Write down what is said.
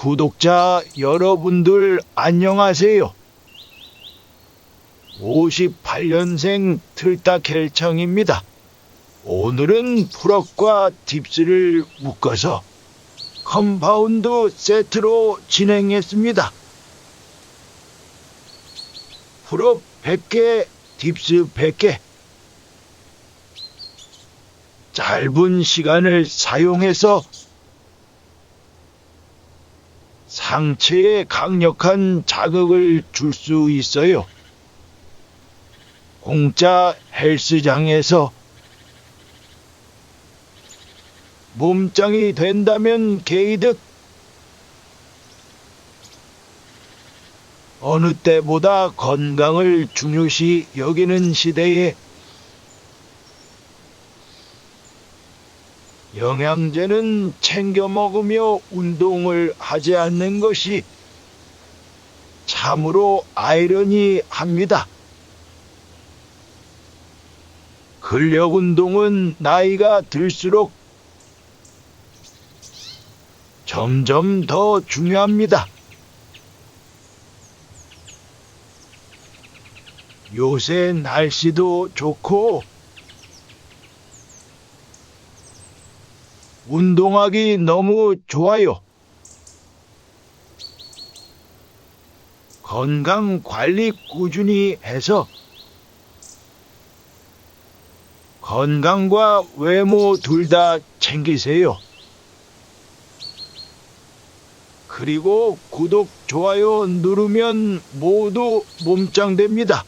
구독자 여러분들 안녕하세요. 58년생 틀딱헬창입니다. 오늘은 풀업과 딥스를 묶어서 컴파운드 세트로 진행했습니다. 풀업 100개, 딥스 100개. 짧은 시간을 사용해서 상체에 강력한 자극을 줄 수 있어요. 공짜 헬스장에서 몸짱이 된다면 게이득 어느 때보다 건강을 중요시 여기는 시대에 영양제는 챙겨 먹으며 운동을 하지 않는 것이 참으로 아이러니합니다. 근력 운동은 나이가 들수록 점점 더 중요합니다. 요새 날씨도 좋고 운동하기 너무 좋아요. 건강 관리 꾸준히 해서 건강과 외모 둘 다 챙기세요. 그리고 구독, 좋아요 누르면 모두 몸짱 됩니다.